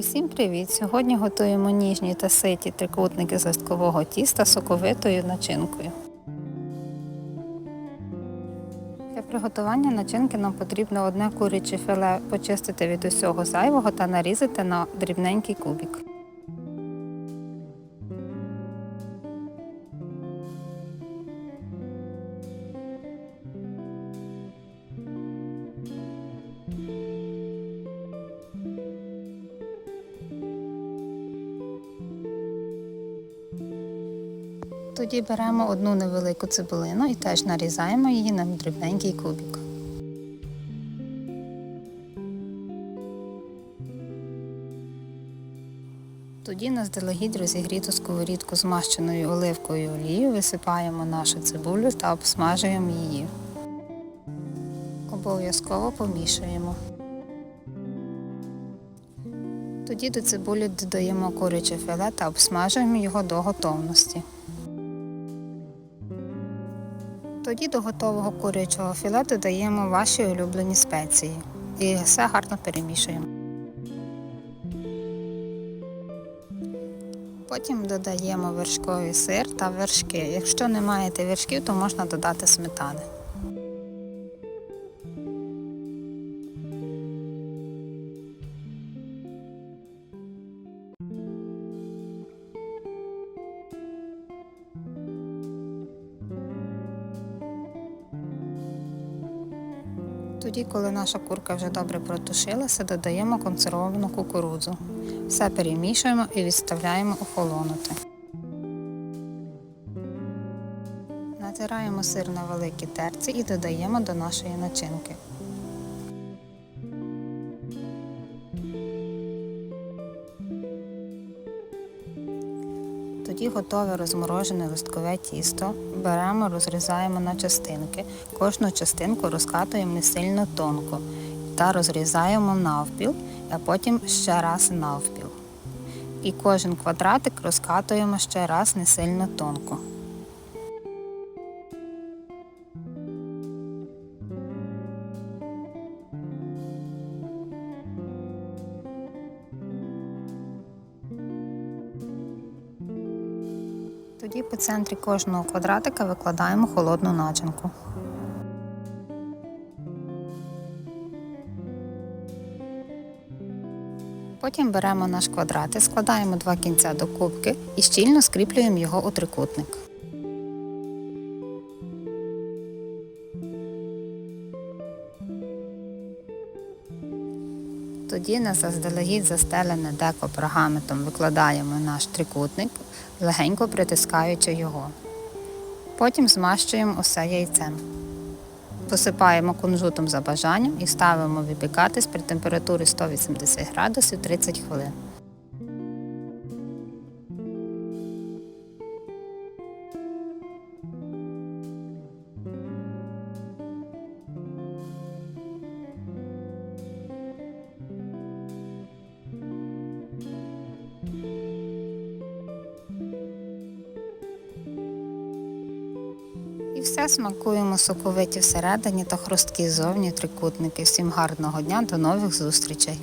Усім привіт! Сьогодні готуємо ніжні та ситі трикутники з тіста соковитою начинкою. Для приготування начинки нам потрібно одне куряче філе почистити від усього зайвого та нарізати на дрібненький кубик. Тоді беремо одну невелику цибулину і теж нарізаємо її на дрібненький кубик. Тоді на здалегідь розігріту сковорідку змащеною оливкою олією висипаємо нашу цибулю та обсмажуємо її. Обов'язково помішуємо. Тоді до цибулі додаємо куряче філе та обсмажуємо його до готовності. Тоді до готового курячого філе додаємо ваші улюблені спеції і все гарно перемішуємо. Потім додаємо вершковий сир та вершки. Якщо не маєте вершків, то можна додати сметани. Тоді, коли наша курка вже добре протушилася, додаємо консервовану кукурудзу. Все перемішуємо і відставляємо охолонути. Натираємо сир на великій терці і додаємо до нашої начинки. Тоді готове розморожене листкове тісто. Беремо, розрізаємо на частинки. Кожну частинку розкатуємо не сильно тонко та розрізаємо навпіл, а потім ще раз навпіл. І кожен квадратик розкатуємо ще раз не сильно тонко. Тоді по центрі кожного квадратика викладаємо холодну начинку. Потім беремо наш квадрат, складаємо два кінця до кубки і щільно скріплюємо його у трикутник. Тоді на заздалегідь застелене деко пергаментом викладаємо наш трикутник, легенько притискаючи його. Потім змащуємо усе яйцем. Посипаємо кунжутом за бажанням і ставимо випікатись при температурі 180 градусів 30 хвилин. І все смакуємо соковиті всередині та хрусткі ззовні трикутники. Всім гарного дня, до нових зустрічей!